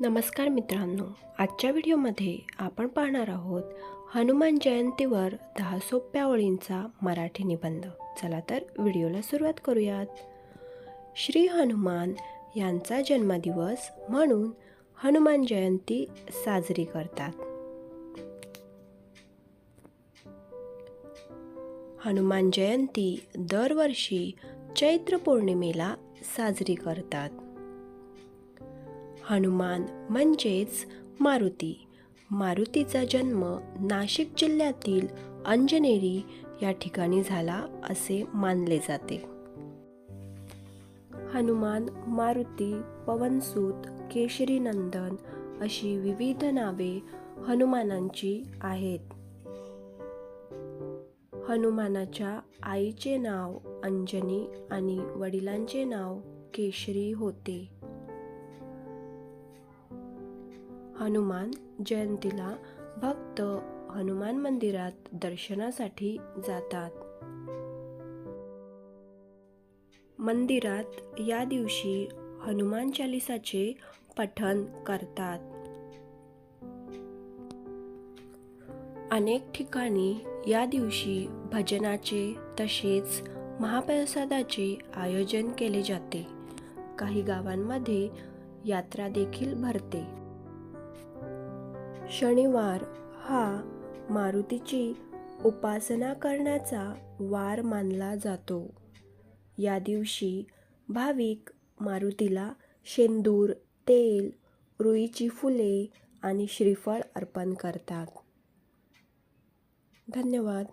नमस्कार मित्रांनो आजच्या व्हिडिओमध्ये आपण पाहणार आहोत हनुमान जयंतीवर दहा सोप्या ओळींचा मराठी निबंध. चला तर व्हिडिओला सुरुवात करूयात. श्री हनुमान यांचा जन्मदिवस म्हणून हनुमान जयंती साजरी करतात. हनुमान जयंती दरवर्षी चैत्र पौर्णिमेला साजरी करतात. हनुमान म्हणजेच मारुती. मारुतीचा जन्म नाशिक जिल्ह्यातील अंजनेरी या ठिकाणी झाला असे मानले जाते. हनुमान मारुती पवनसूत केशरी नंदन अशी विविध नावे हनुमानांची आहेत. हनुमानाच्या आईचे नाव अंजनी आणि वडिलांचे नाव केशरी होते. हनुमान जयंतीला भक्त हनुमान मंदिरात दर्शनासाठी जातात. मंदिरात या दिवशी हनुमान चालिसाचे पठण करतात. अनेक ठिकाणी या दिवशी भजनाचे तसेच महाप्रसादाचे आयोजन केले जाते. काही गावांमध्ये यात्रा देखील भरते. शनिवार हा मारुतीची उपासना करण्याचा वार मानला जातो. या दिवशी भाविक मारुतीला शेंदूर तेल रुईची फुले आणि श्रीफळ अर्पण करतात. धन्यवाद.